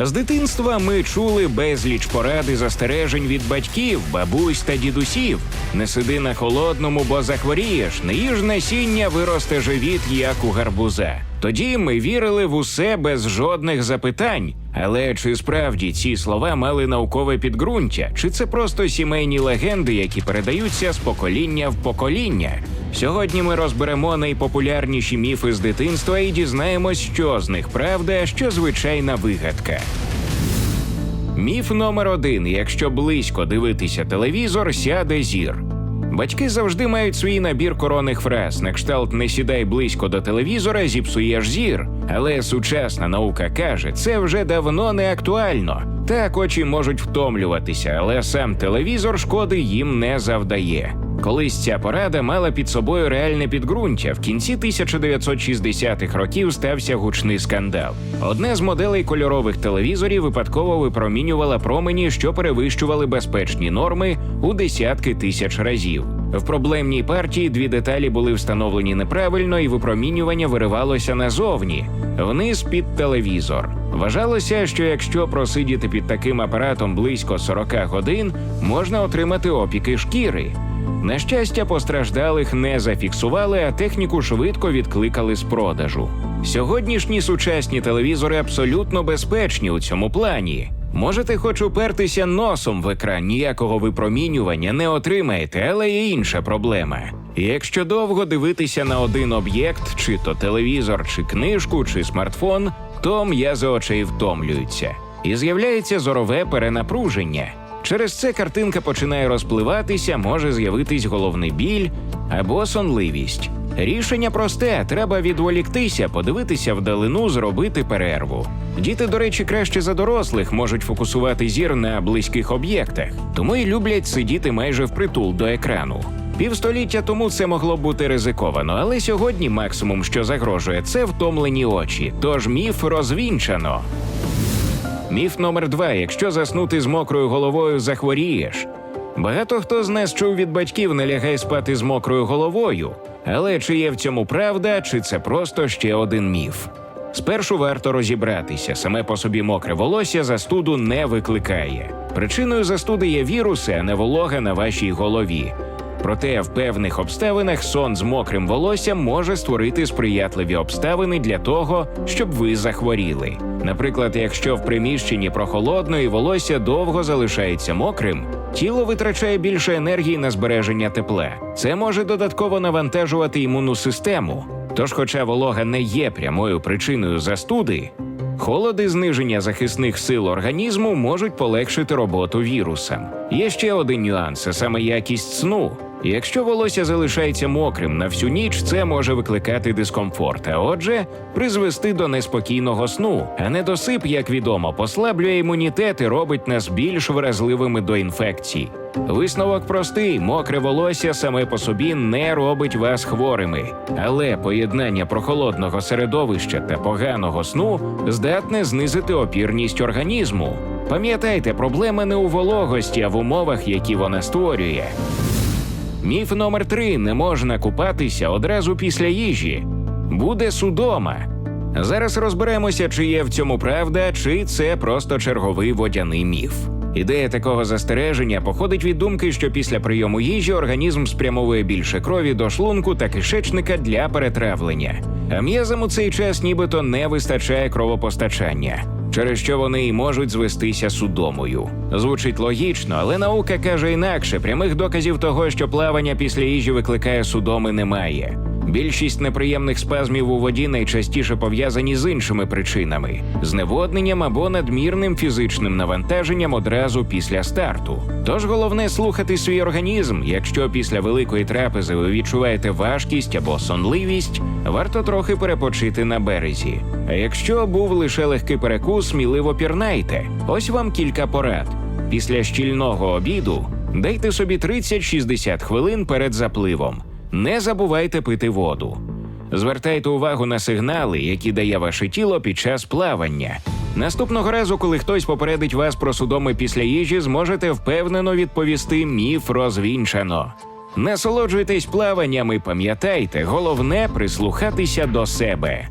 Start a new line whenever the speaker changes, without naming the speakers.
З дитинства ми чули безліч порад і застережень від батьків, бабусь та дідусів. Не сиди на холодному, бо захворієш, не їж насіння, виросте живіт, як у гарбуза. Тоді ми вірили в усе без жодних запитань. Але чи справді ці слова мали наукове підґрунтя, чи це просто сімейні легенди, які передаються з покоління в покоління? Сьогодні ми розберемо найпопулярніші міфи з дитинства і дізнаємось, що з них правда, а що звичайна вигадка. Міф номер один: якщо близько дивитися телевізор, сяде зір. Батьки завжди мають свій набір коронних фраз. На кшталт не сідай близько до телевізора, зіпсуєш зір. Але сучасна наука каже, це вже давно не актуально. Так очі можуть втомлюватися, але сам телевізор шкоди їм не завдає. Колись ця порада мала під собою реальне підґрунтя. В кінці 1960-х років стався гучний скандал. Одна з моделей кольорових телевізорів випадково випромінювала промені, що перевищували безпечні норми у десятки тисяч разів. В проблемній партії дві деталі були встановлені неправильно, і випромінювання виривалося назовні, вниз під телевізор. Вважалося, що якщо просидіти під таким апаратом близько 40 годин, можна отримати опіки шкіри. На щастя, постраждалих не зафіксували, а техніку швидко відкликали з продажу. Сьогоднішні сучасні телевізори абсолютно безпечні у цьому плані. Можете хоч упертися носом в екран, ніякого випромінювання не отримаєте, але є інша проблема. Якщо довго дивитися на один об'єкт, чи то телевізор, чи книжку, чи смартфон, то м'язи очей втомлюються. І з'являється зорове перенапруження. Через це картинка починає розпливатися, може з'явитись головний біль або сонливість. Рішення просте: треба відволіктися, подивитися вдалину, зробити перерву. Діти, до речі, краще за дорослих можуть фокусувати зір на близьких об'єктах, тому і люблять сидіти майже впритул до екрану. Півстоліття тому це могло бути ризиковано, але сьогодні максимум, що загрожує, це втомлені очі. Тож міф розвінчано. Міф номер два: якщо заснути з мокрою головою, захворієш. Багато хто з нас чув від батьків не лягай спати з мокрою головою. Але чи є в цьому правда, чи це просто ще один міф? Спершу варто розібратися, саме по собі мокре волосся застуду не викликає. Причиною застуди є віруси, а не волога на вашій голові. Проте в певних обставинах сон з мокрим волоссям може створити сприятливі обставини для того, щоб ви захворіли. Наприклад, якщо в приміщенні прохолодно і волосся довго залишається мокрим, тіло витрачає більше енергії на збереження тепла. Це може додатково навантажувати імунну систему. Тож, хоча волога не є прямою причиною застуди, Холод і зниження захисних сил організму можуть полегшити роботу вірусам. Є ще один нюанс, а саме якість сну. Якщо волосся залишається мокрим на всю ніч, це може викликати дискомфорт, а отже, призвести до неспокійного сну. А недосип, як відомо, послаблює імунітет і робить нас більш вразливими до інфекцій. Висновок простий: мокре волосся саме по собі не робить вас хворими, але поєднання прохолодного середовища та поганого сну здатне знизити опірність організму. Пам'ятайте, проблема не у вологості, а в умовах, які вона створює. Міф номер три: не можна купатися одразу після їжі. Буде судома. Зараз розберемося, чи є в цьому правда, чи це просто черговий водяний міф. Ідея такого застереження походить від думки, що після прийому їжі організм спрямовує більше крові до шлунку та кишечника для перетравлення. А м'язам у цей час нібито не вистачає кровопостачання, через що вони й можуть звестися судомою. Звучить логічно, але наука каже інакше: прямих доказів того, що плавання після їжі викликає судоми, немає. Більшість неприємних спазмів у воді найчастіше пов'язані з іншими причинами зневодненням або надмірним фізичним навантаженням одразу після старту. Тож головне слухати свій організм. Якщо після великої трапези ви відчуваєте важкість або сонливість, варто трохи перепочити на березі. А якщо був лише легкий перекус, сміливо пірнайте. Ось вам кілька порад. Після щільного обіду дайте собі 30-60 хвилин перед запливом. Не забувайте пити воду. Звертайте увагу на сигнали, які дає ваше тіло під час плавання. Наступного разу, коли хтось попередить вас про судоми після їжі, зможете впевнено відповісти міф розвінчано. Насолоджуйтесь плаванням і пам'ятайте, головне прислухатися до себе.